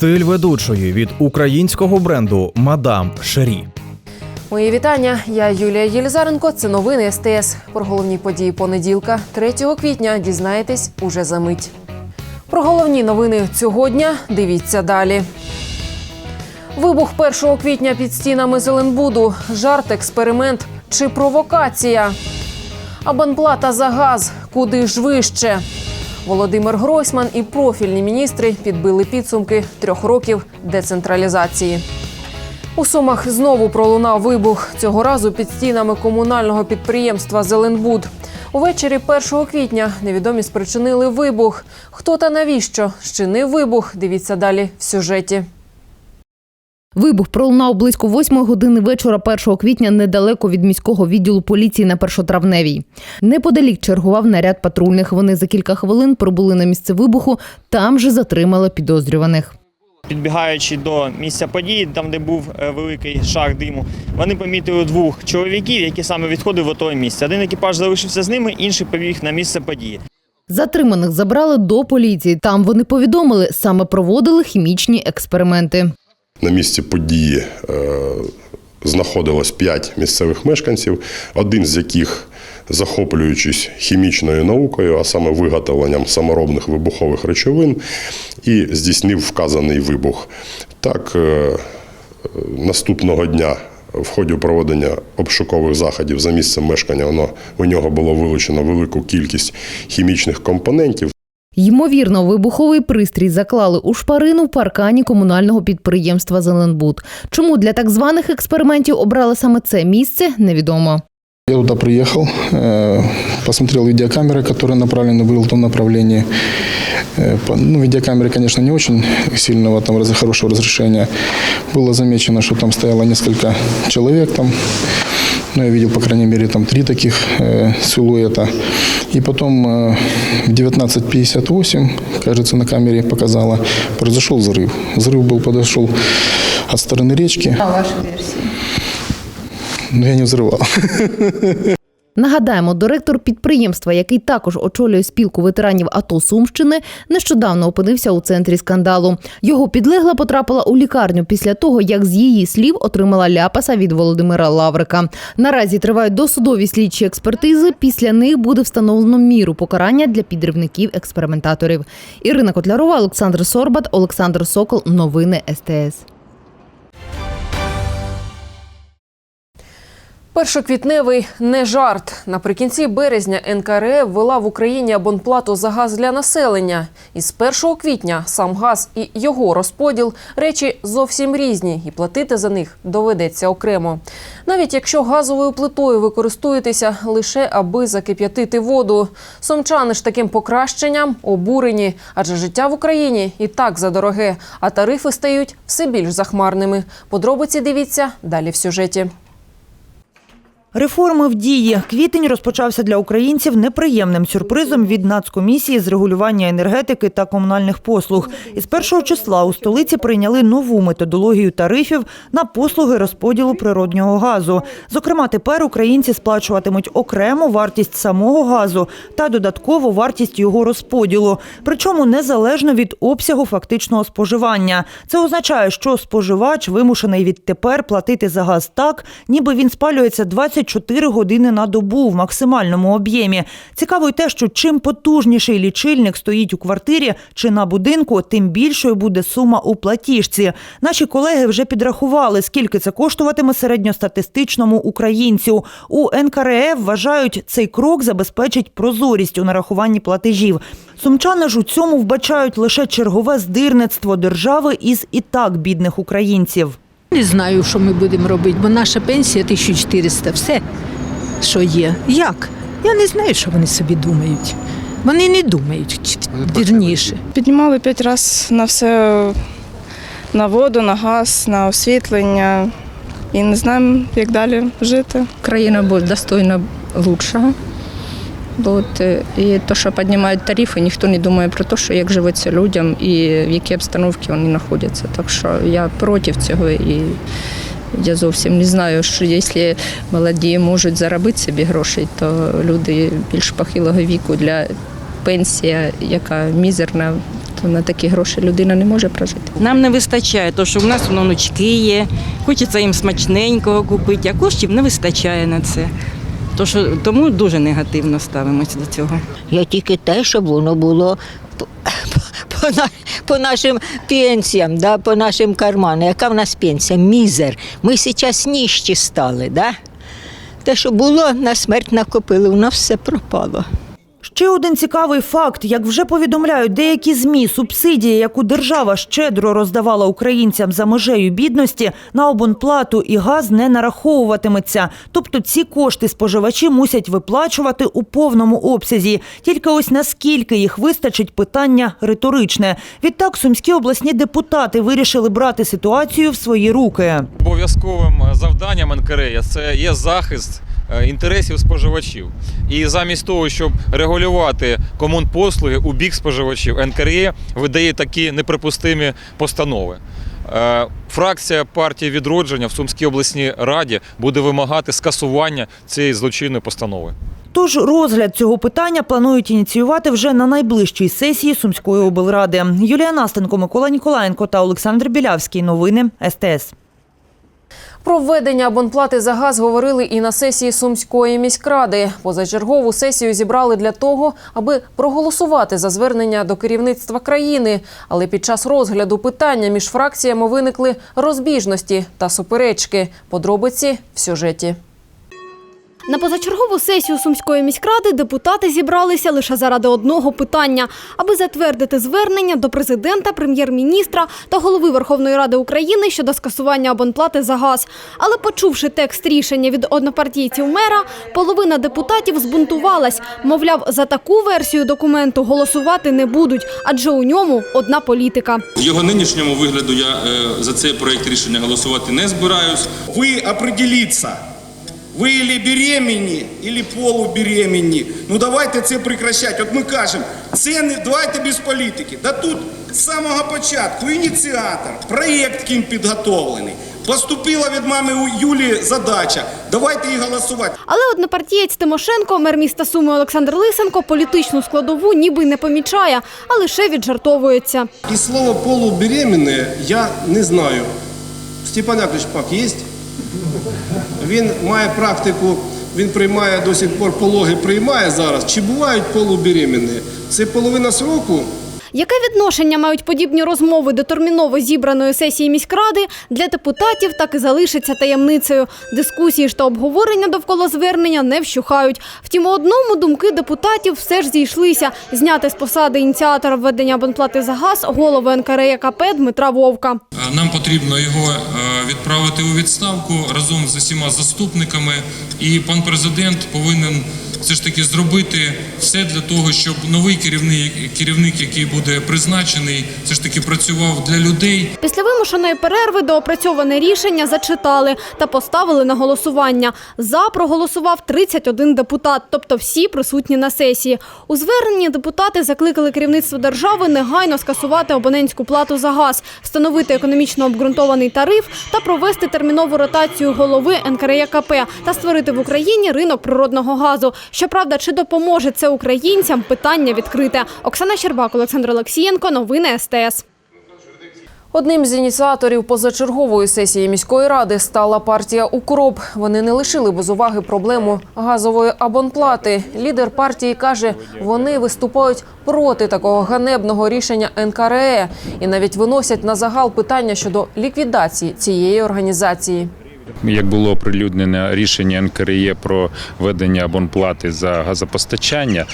Стиль ведучої від українського бренду Мадам Шері. Мої вітання. Я Юлія Єлізаренко. Це новини СТС. Про головні події понеділка, 3 квітня. Дізнаєтесь уже за мить. Про головні новини цього дня дивіться далі. Вибух 1 квітня під стінами Зеленбуду. Жарт, експеримент чи провокація. Абонплата за газ. Куди ж вище? Володимир Гройсман і профільні міністри підбили підсумки трьох років децентралізації. У Сумах знову пролунав вибух цього разу під стінами комунального підприємства Зеленбуд. Увечері 1 квітня невідомі спричинили вибух. Хто та навіщо щинив вибух? Дивіться далі в сюжеті. Вибух пролунав близько 8 години вечора 1 квітня недалеко від міського відділу поліції на першотравневій. Неподалік чергував наряд патрульних. Вони за кілька хвилин прибули на місце вибуху. Там же затримали підозрюваних. Підбігаючи до місця події, там де був е, великий шар диму, вони помітили двох чоловіків, які саме відходили в того місця. Один екіпаж залишився з ними, інший побіг на місце події. Затриманих забрали до поліції. Там вони повідомили, саме проводили хімічні експерименти. На місці події е, знаходилось п'ять місцевих мешканців, один з яких, захоплюючись хімічною наукою, а саме виготовленням саморобних вибухових речовин, і здійснив вказаний вибух. Так, е, наступного дня. В ході проведення обшукових заходів за місцем мешкання воно, у нього було вилучено велику кількість хімічних компонентів. Ймовірно, вибуховий пристрій заклали у шпарину в паркані комунального підприємства Зеленбуд. Чому для так званих експериментів обрали саме це місце, невідомо. Я туда приехал, э, посмотрел видеокамеры, которые направлены были в том направлении. Э, по- Ну, видеокамеры, конечно, не очень сильного, там, раз- хорошего разрешения. Было замечено, что там стояло несколько человек там. Ну, я видел, по крайней мере, там три таких э, силуэта. И потом э, в 19.58, кажется, на камере показала, произошел взрыв. Взрыв был, подошел от стороны речки. А ваша версия? Но я не взрывал. Нагадаємо, директор підприємства, який також очолює спілку ветеранів АТО Сумщини, нещодавно опинився у центрі скандалу. Його підлегла потрапила у лікарню після того, як з її слів отримала ляпаса від Володимира Лаврика. Наразі тривають досудові слідчі експертизи. Після них буде встановлено міру покарання для підривників-експериментаторів. Ірина Котлярова, Олександр Сорбат, Олександр Сокол. Новини СТС. Першоквітневий не жарт. Наприкінці березня НКРЕ ввела в Україні абонплату за газ для населення. І з 1 квітня сам газ і його розподіл речі зовсім різні, і платити за них доведеться окремо. Навіть якщо газовою плитою ви користуєтеся лише аби закип'ятити воду. Сумчани ж таким покращенням обурені, адже життя в Україні і так задороге, а тарифи стають все більш захмарними. Подробиці дивіться далі в сюжеті. Реформи в дії. Квітень розпочався для українців неприємним сюрпризом від Нацкомісії з регулювання енергетики та комунальних послуг. Із першого числа у столиці прийняли нову методологію тарифів на послуги розподілу природнього газу. Зокрема, тепер українці сплачуватимуть окремо вартість самого газу та додатково вартість його розподілу, причому незалежно від обсягу фактичного споживання. Це означає, що споживач вимушений відтепер платити за газ так, ніби він спалюється 24 години на добу в максимальному об'ємі. Цікаво й те, що чим потужніший лічильник стоїть у квартирі чи на будинку, тим більшою буде сума у платіжці. Наші колеги вже підрахували, скільки це коштуватиме середньостатистичному українцю. У НКРЕ вважають, цей крок забезпечить прозорість у нарахуванні платежів. Сумчани ж у цьому вбачають лише чергове здирництво держави із і так бідних українців. Не знаю, що ми будемо робити, бо наша пенсія 1400, все, що є. Як? Я не знаю, що вони собі думають. Вони не думають, вірніше. Піднімали п'ять разів на все на воду, на газ, на освітлення. І не знаємо, як далі жити. Країна буде достойна лучшого. От, е, і то, що піднімають тарифи, ніхто не думає про те, що як живеться людям і в якій обстановці вони знаходяться. Так що я проти цього і я зовсім не знаю, що якщо молоді можуть заробити собі грошей, то люди більш похилого віку для пенсія, яка мізерна, то на такі гроші людина не може прожити. Нам не вистачає, тому що в нас внучки є, хочеться їм смачненького купити, а коштів не вистачає на це. То що, тому дуже негативно ставимося до цього. Я тільки те, щоб воно було по, по нашим пенсіям, да, по нашим карманам. Яка в нас пенсія? Мізер. Ми зараз ніщі стали. Да? Те, що було, на смерть накопили, у нас все пропало. Ще один цікавий факт: як вже повідомляють деякі змі, субсидія, яку держава щедро роздавала українцям за межею бідності, на обонплату і газ не нараховуватиметься. Тобто ці кошти споживачі мусять виплачувати у повному обсязі. Тільки ось наскільки їх вистачить, питання риторичне. Відтак сумські обласні депутати вирішили брати ситуацію в свої руки. Обов'язковим завданням НКРЕ це є захист інтересів споживачів. І замість того, щоб регулювати комунпослуги у бік споживачів, НКРЕ видає такі неприпустимі постанови. Е, Фракція партії відродження в Сумській обласній раді буде вимагати скасування цієї злочинної постанови. Тож розгляд цього питання планують ініціювати вже на найближчій сесії Сумської облради. Юлія Настенко, Микола Ніколаєнко та Олександр Білявський. Новини СТС. Про введення абонплати за газ говорили і на сесії Сумської міськради. Позачергову сесію зібрали для того, аби проголосувати за звернення до керівництва країни. Але під час розгляду питання між фракціями виникли розбіжності та суперечки. Подробиці в сюжеті. На позачергову сесію Сумської міськради депутати зібралися лише заради одного питання, аби затвердити звернення до президента, прем'єр-міністра та голови Верховної Ради України щодо скасування абонплати за газ. Але почувши текст рішення від однопартійців мера, половина депутатів збунтувалась. Мовляв, за таку версію документу голосувати не будуть, адже у ньому одна політика. В його нинішньому вигляду я е, за цей проект рішення голосувати не збираюсь. Вы определиться, ви или беременні, или полубеременні. Ну давайте це прекращати. От ми кажемо, це не давайте без політики. Да тут з самого початку ініціатор, проєкт ким підготовлений. Поступила від мами у Юлі задача. Давайте її голосувати. Але однопартієць Тимошенко, мер міста Суми Олександр Лисенко, політичну складову ніби не помічає, а лише віджартовується. І слово полубеременне я не знаю. Степан Яковлевич Пак є? Він має практику, він приймає до сих пор пологи, приймає зараз. Чи бувають полубеременні? Це половина сроку. Яке відношення мають подібні розмови до терміново зібраної сесії міськради для депутатів, так і залишиться таємницею. Дискусії ж та обговорення довкола звернення не вщухають. Втім, у одному думки депутатів все ж зійшлися зняти з посади ініціатора введення абонплати за газ голови НКРЕКП Дмитра Вовка. Е, Нам потрібно його е, відправити у відставку разом з усіма заступниками. І пан президент повинен все ж таки зробити все для того, щоб новий керівник, керівник, який буде призначений, все ж таки працював для людей. Після вимушеної перерви доопрацьоване рішення зачитали та поставили на голосування. За проголосував 31 депутат, тобто всі присутні на сесії. У зверненні депутати закликали керівництво держави негайно скасувати абонентську плату за газ, встановити економічно обґрунтований тариф та провести термінову ротацію голови НКРЕКП та створити в Україні ринок природного газу. Щоправда, чи допоможе це українцям? Питання відкрите. Оксана Щербак, Олександр Олексієнко. Новини СТС. Одним з ініціаторів позачергової сесії міської ради стала партія Укроп. Вони не лишили без уваги проблему газової абонплати. Лідер партії каже, вони виступають проти такого ганебного рішення НКРЕ і навіть виносять на загал питання щодо ліквідації цієї організації. Як було оприлюднене рішення НКРЄ про введення абонплати за газопостачання,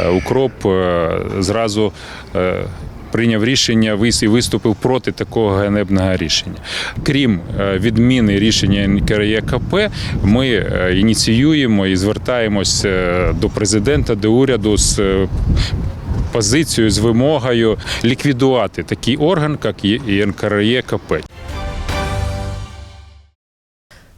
е, укроп е, зразу. е, Прийняв рішення і виступив проти такого ганебного рішення. Крім е, відміни рішення НКРЄКП, ми е, ініціюємо і звертаємось е, до президента, до уряду з е, позицією, з вимогою ліквідувати такий орган, як і НКРЄКП.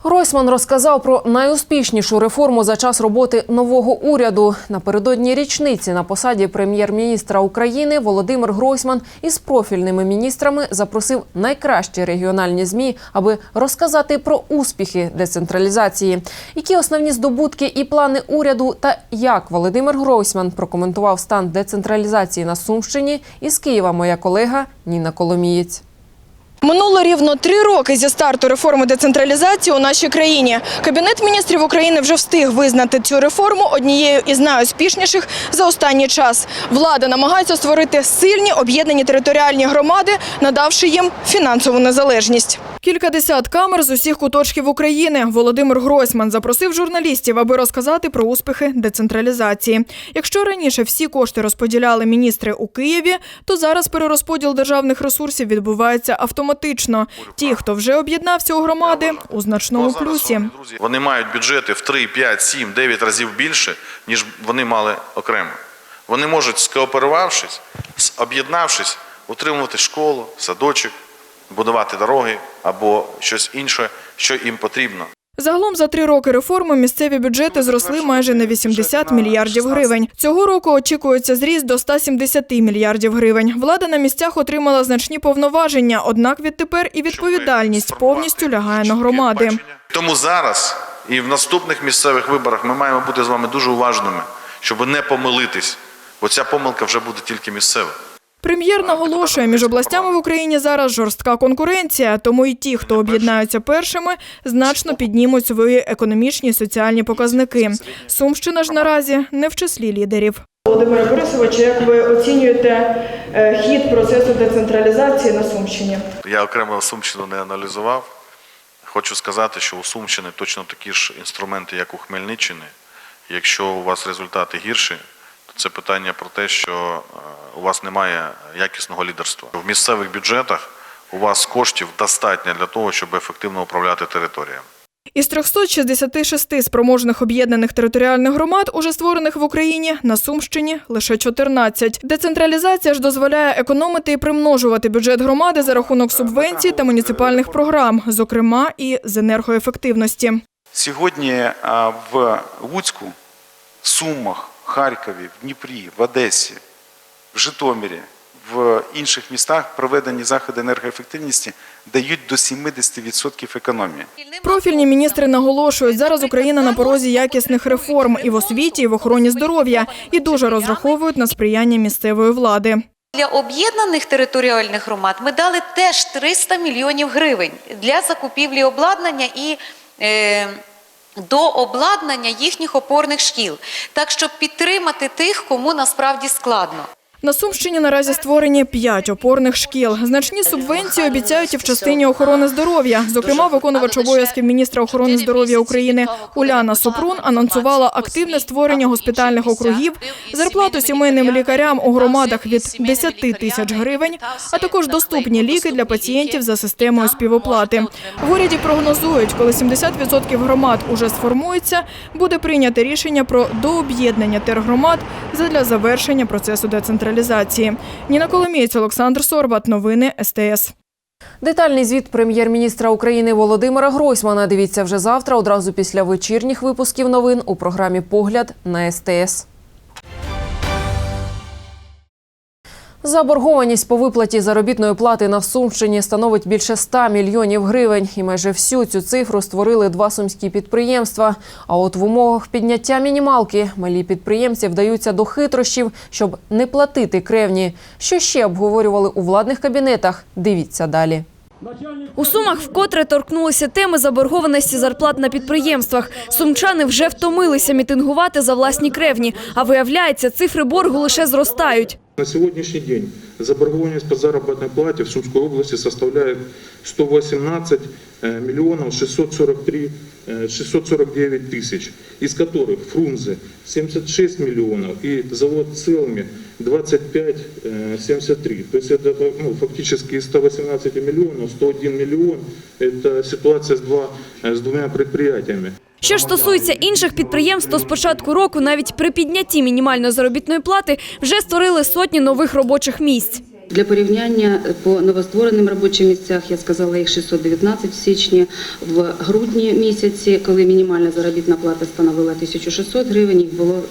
Гройсман розказав про найуспішнішу реформу за час роботи нового уряду. Напередодні річниці на посаді прем'єр-міністра України Володимир Гройсман із профільними міністрами запросив найкращі регіональні змі, аби розказати про успіхи децентралізації, які основні здобутки і плани уряду, та як Володимир Гройсман прокоментував стан децентралізації на Сумщині. Із Києва моя колега Ніна Коломієць. Минуло рівно три роки зі старту реформи децентралізації у нашій країні. Кабінет міністрів України вже встиг визнати цю реформу однією із найуспішніших за останній час. Влада намагається створити сильні об'єднані територіальні громади, надавши їм фінансову незалежність. Кількадесят камер з усіх куточків України. Володимир Гройсман запросив журналістів, аби розказати про успіхи децентралізації. Якщо раніше всі кошти розподіляли міністри у Києві, то зараз перерозподіл державних ресурсів відбувається автоматично. Ті, хто вже об'єднався у громади, у значному плюсі. Вони мають бюджети в 3, 5, 7, 9 разів більше, ніж вони мали окремо. Вони можуть, скооперувавшись, об'єднавшись, утримувати школу, садочок, будувати дороги або щось інше, що їм потрібно. Загалом за три роки реформи місцеві бюджети зросли майже на 80 мільярдів гривень. Цього року очікується зріст до 170 мільярдів гривень. Влада на місцях отримала значні повноваження, однак відтепер і відповідальність повністю лягає на громади. Тому зараз і в наступних місцевих виборах ми маємо бути з вами дуже уважними, щоб не помилитись, бо ця помилка вже буде тільки місцева. Прем'єр наголошує, між областями в Україні зараз жорстка конкуренція, тому і ті, хто об'єднаються першими, значно піднімуть свої економічні і соціальні показники. Сумщина ж наразі не в числі лідерів. Володимире Борисовичу, як ви оцінюєте е, хід процесу децентралізації на Сумщині? Я окремо Сумщину не аналізував. Хочу сказати, що у Сумщини точно такі ж інструменти, як у Хмельниччини. Якщо у вас результати гірші, це питання про те, що е, у вас немає якісного лідерства. В місцевих бюджетах у вас коштів достатньо для того, щоб ефективно управляти територіями. Із 366 спроможних об'єднаних територіальних громад, уже створених в Україні, на Сумщині лише 14. Децентралізація ж дозволяє економити і примножувати бюджет громади за рахунок субвенцій та муніципальних програм, зокрема і з енергоефективності. Сьогодні в Луцьку, Сумах, Харкові, в Дніпрі, в Одесі, в Житомирі, в інших містах проведені заходи енергоефективності дають до 70% економії. Профільні міністри наголошують, зараз Україна на порозі якісних реформ і в освіті, і в охороні здоров'я, і дуже розраховують на сприяння місцевої влади. Для об'єднаних територіальних громад ми дали теж 300 мільйонів гривень для закупівлі обладнання і е, до обладнання їхніх опорних шкіл, так щоб підтримати тих, кому насправді складно. На Сумщині наразі створені п'ять опорних шкіл. Значні субвенції обіцяють і в частині охорони здоров'я. Зокрема, виконувач обов'язків міністра охорони здоров'я України Уляна Супрун анонсувала активне створення госпітальних округів, зарплату сімейним лікарям у громадах від 10 тисяч гривень, а також доступні ліки для пацієнтів за системою співоплати. В уряді прогнозують, коли 70% громад уже сформуються, буде прийнято рішення про дооб'єднання тергромад задля завершення процесу децентралізації. Ніна Коломієць, Олександр Сорбат. Новини СТС. Детальний звіт прем'єр-міністра України Володимира Гройсмана дивіться вже завтра, одразу після вечірніх випусків новин у програмі Погляд на СТС. Заборгованість по виплаті заробітної плати на Сумщині становить більше 100 мільйонів гривень. І майже всю цю цифру створили два сумські підприємства. А от в умовах підняття мінімалки малі підприємці вдаються до хитрощів, щоб не платити кревні. Що ще обговорювали у владних кабінетах? Дивіться далі. У Сумах вкотре торкнулися теми заборгованості зарплат на підприємствах. Сумчани вже втомилися мітингувати за власні кревні, а виявляється, цифри боргу лише зростають. На сьогоднішній день заборгованість по заробітній платі в Сумській області составляє 118 мільйонів миллионов 643, э, 649 тысяч, из которых Фрунзе 76 миллионов и завод целыми 25 э, 73. То есть это ну, фактически из 118 миллионов 101 миллион – это ситуация с, два, э, с двумя предприятиями. Що ж стосується інших підприємств, то з початку року навіть при піднятті мінімальної заробітної плати вже створили сотні нових робочих місць. Для порівняння по новоствореним робочим місцях я сказала їх 619 в січні. В грудні місяці, коли мінімальна заробітна плата становила 1600 гривень, їх було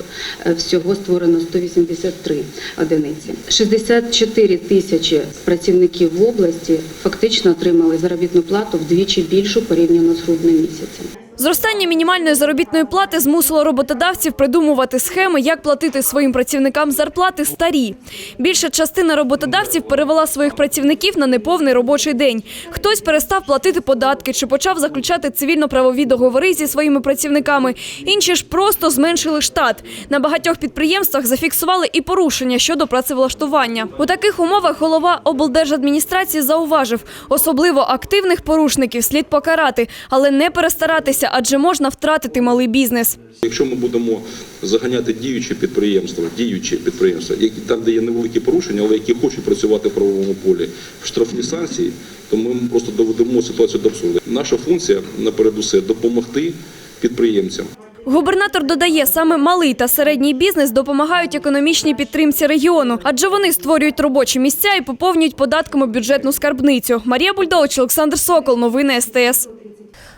е, всього створено 183 одиниці. 64 тисячі працівників в області фактично отримали заробітну плату вдвічі більшу порівняно з грудним місяцем. Зростання мінімальної заробітної плати змусило роботодавців придумувати схеми, як платити своїм працівникам зарплати старі. Більша частина роботодавців перевела своїх працівників на неповний робочий день. Хтось перестав платити податки чи почав заключати цивільно-правові договори зі своїми працівниками. Інші ж просто зменшили штат. На багатьох підприємствах зафіксували і порушення щодо працевлаштування. У таких умовах голова облдержадміністрації зауважив, особливо активних порушників слід покарати, але не перестаратися, адже можна втратити малий бізнес. Якщо ми будемо заганяти діючі підприємства, діючі підприємства, які там, де є невеликі порушення, але які хочуть працювати в правовому полі в штрафні санкції, то ми просто доведемо ситуацію до абсурду. Наша функція напередусе допомогти підприємцям. Губернатор додає, саме малий та середній бізнес допомагають економічній підтримці регіону, адже вони створюють робочі місця і поповнюють податками бюджетну скарбницю. Марія Бульдович, Олександр Сокол, новини СТС.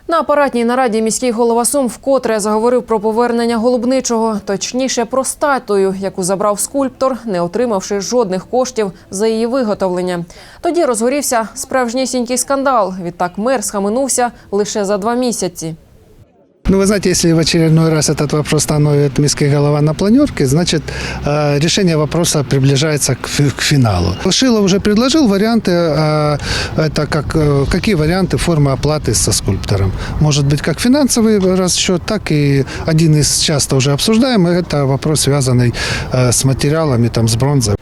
На апаратній нараді міський голова Сум вкотре заговорив про повернення голубничого, точніше про статую, яку забрав скульптор, не отримавши жодних коштів за її виготовлення. Тоді розгорівся справжнісінький скандал. Відтак мер схаменувся лише за два місяці. Ну, вы знаете, если в очередной раз этот вопрос становит міський голова на планерке, значит, э, решение вопроса приближается к, к финалу. Шилов уже предложил варианты, э, это как, э, какие варианты формы оплаты со скульптором. Может быть, как финансовый расчет, так и один из часто уже обсуждаемых, это вопрос, связанный с материалами, там, с бронзой.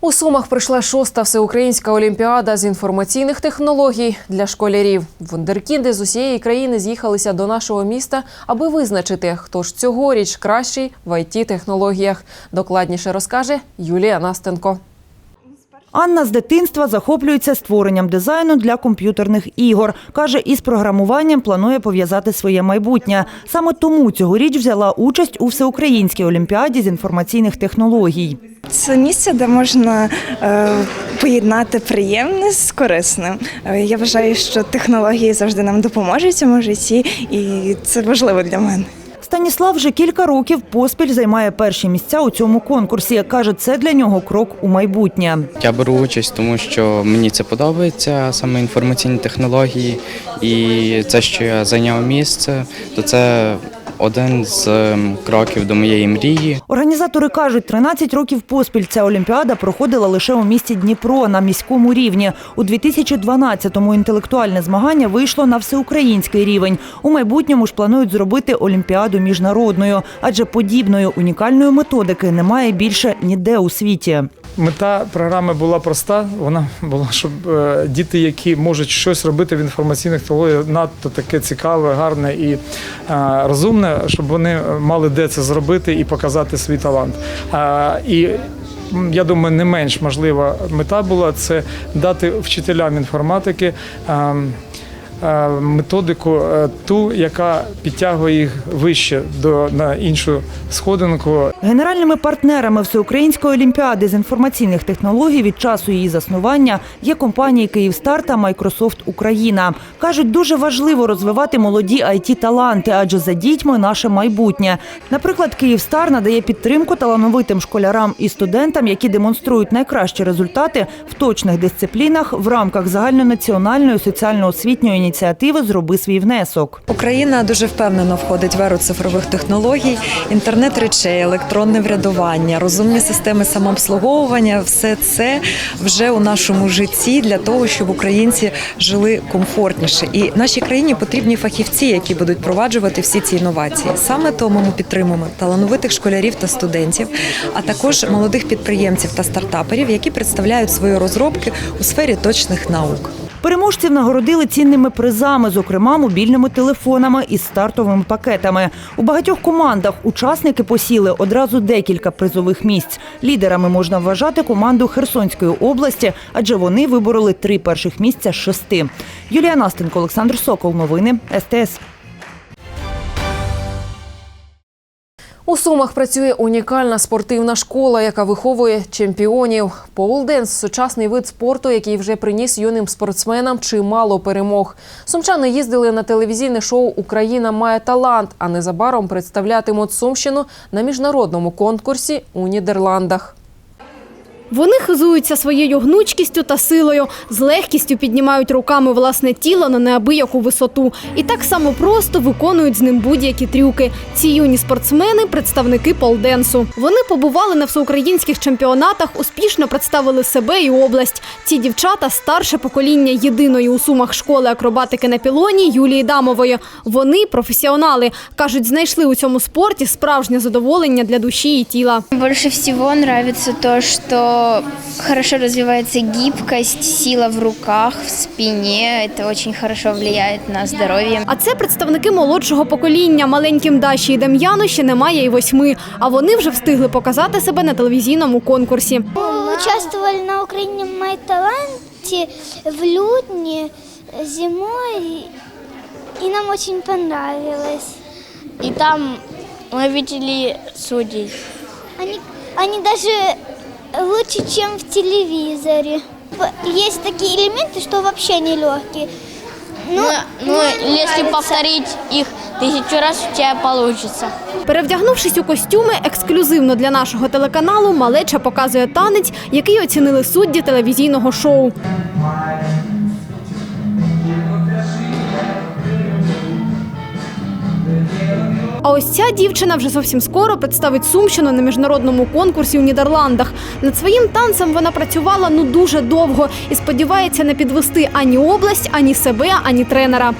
У Сумах прийшла шоста всеукраїнська олімпіада з інформаційних технологій для школярів. Вундеркінди з усієї країни з'їхалися до нашого міста, аби визначити, хто ж цьогоріч кращий в it технологіях Докладніше розкаже Юлія Настенко. Анна з дитинства захоплюється створенням дизайну для комп'ютерних ігор. Каже, із програмуванням планує пов'язати своє майбутнє. Саме тому цьогоріч взяла участь у всеукраїнській олімпіаді з інформаційних технологій. Це місце, де можна е, поєднати приємне з корисним. Е, я вважаю, що технології завжди нам допоможуть в цьому житті, і це важливо для мене. Станіслав вже кілька років поспіль займає перші місця у цьому конкурсі. Каже, це для нього крок у майбутнє. Я беру участь, тому що мені це подобається, саме інформаційні технології, і це, що я зайняв місце, то це один з ем, кроків до моєї мрії. Організатори кажуть, 13 років поспіль ця олімпіада проходила лише у місті Дніпро на міському рівні. У 2012-му інтелектуальне змагання вийшло на всеукраїнський рівень. У майбутньому ж планують зробити олімпіаду міжнародною, адже подібної унікальної методики немає більше ніде у світі. Мета програми була проста. Вона була, щоб е, діти, які можуть щось робити в інформаційних технологіях, надто таке цікаве, гарне і е, розумне, щоб вони мали де це зробити і показати свій талант. Е, І я думаю, не менш можлива мета була це дати вчителям інформатики. Е, Методику е, ту, яка підтягує їх вище до на іншу сходинку, Генеральними партнерами Всеукраїнської олімпіади з інформаційних технологій від часу її заснування є компанії «Київстар» та Microsoft Україна. Кажуть, дуже важливо розвивати молоді it таланти адже за дітьми наше майбутнє. Наприклад, «Київстар» надає підтримку талановитим школярам і студентам, які демонструють найкращі результати в точних дисциплінах в рамках загальнонаціональної соціально-освітньої ініціативи Зроби свій внесок. Україна дуже впевнено входить в еру цифрових технологій, інтернет речей, електронне врядування, розумні системи самообслуговування все це вже у нашому житті для того, щоб українці жили комфортніше. І нашій країні потрібні фахівці, які будуть впроваджувати всі ці інновації. Саме тому ми підтримуємо талановитих школярів та студентів, а також молодих підприємців та стартаперів, які представляють свої розробки у сфері точних наук. Переможців нагородили цінними призами, зокрема мобільними телефонами із стартовими пакетами. У багатьох командах учасники посіли одразу декілька призових місць. Лідерами можна вважати команду Херсонської області, адже вони вибороли три перших місця з шести. Юлія Настенко, Олександр Сокол. Новини СТС. У Сумах працює унікальна спортивна школа, яка виховує чемпіонів. Полденс – сучасний вид спорту, який вже приніс юним спортсменам чимало перемог. Сумчани їздили на телевізійне шоу Україна має талант, а незабаром представлятимуть Сумщину на міжнародному конкурсі у Нідерландах. Вони хизуються своєю гнучкістю та силою, з легкістю піднімають руками власне тіло на неабияку висоту і так само просто виконують з ним будь-які трюки. Ці юні спортсмени представники полденсу. Вони побували на всеукраїнських чемпіонатах, успішно представили себе і область. Ці дівчата старше покоління єдиної у сумах школи акробатики на пілоні Юлії Дамової. Вони професіонали. кажуть, знайшли у цьому спорті справжнє задоволення для душі і тіла. Больше всего нравится то, что хорошо развивается гибкость, сила в руках, в спине. Это очень хорошо влияет на здоровье. А це представники молодшого покоління. Маленьким Даші і Дем'яну ще немає і восьми. А вони вже встигли показати себе на телевізійному конкурсі. Участвовали на Украине «Май таланте» в Людне зимой, и нам очень понравилось. И там мы видели судей. Они, они даже лучше, чем в телевизоре. Есть такие элементы, что вообще не легкие. Ну, ну, если повторить их тысячу раз, у тебя получится. Перевдягнувшись у костюми, ексклюзивно для нашого телеканалу малеча показує танець, який оцінили судді телевізійного шоу. А ось ця дівчина вже зовсім скоро представить Сумщину на міжнародному конкурсі у Нідерландах. Над своїм танцем вона працювала ну дуже довго і сподівається не підвести ані область, ані себе, ані тренера.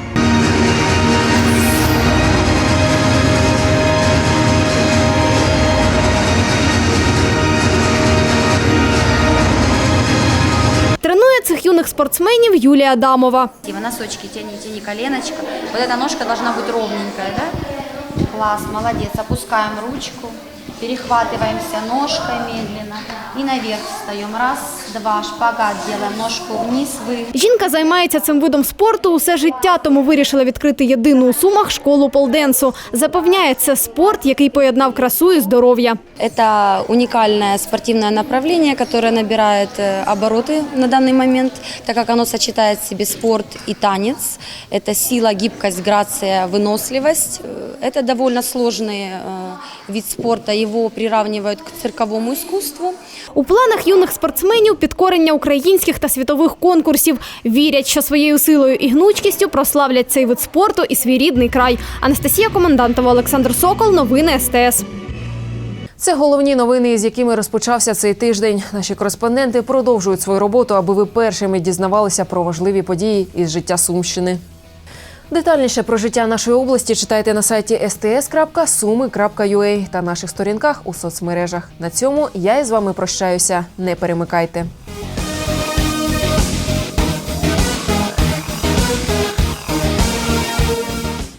Тренує цих юних спортсменів Юлія Адамова. Вы носочки тяни, тяни коленочка. Вот эта ножка должна быть ровненькая, да? Класс, молодец. Опускаем ручку, перехватываемся ножкой медленно и наверх встаем. Раз, два, шпагат делаем, ножку вниз, вы. Жінка займається цим видом спорту усе життя, тому вирішила відкрити єдину у Сумах школу полденсу. Запевняє, це спорт, який поєднав красу і здоров'я. Это уникальное спортивное направление, которое набирает э, обороты на данный момент, так как оно сочетает в себе спорт и танец. Это сила, гибкость, грация, выносливость. Э, Это довольно сложный э, вид спорта, его приравнивают к цирковому искусству. У планах юних спортсменів підкорення українських та світових конкурсів. Вірять, що своєю силою і гнучкістю прославлять цей вид спорту і свій рідний край. Анастасія Комендантова, Олександр Сокол. Новини СТС. Це головні новини, з якими розпочався цей тиждень. Наші кореспонденти продовжують свою роботу, аби ви першими дізнавалися про важливі події із життя Сумщини. Детальніше про життя нашої області читайте на сайті sts.sumi.ua та наших сторінках у соцмережах. На цьому я із вами прощаюся. Не перемикайте.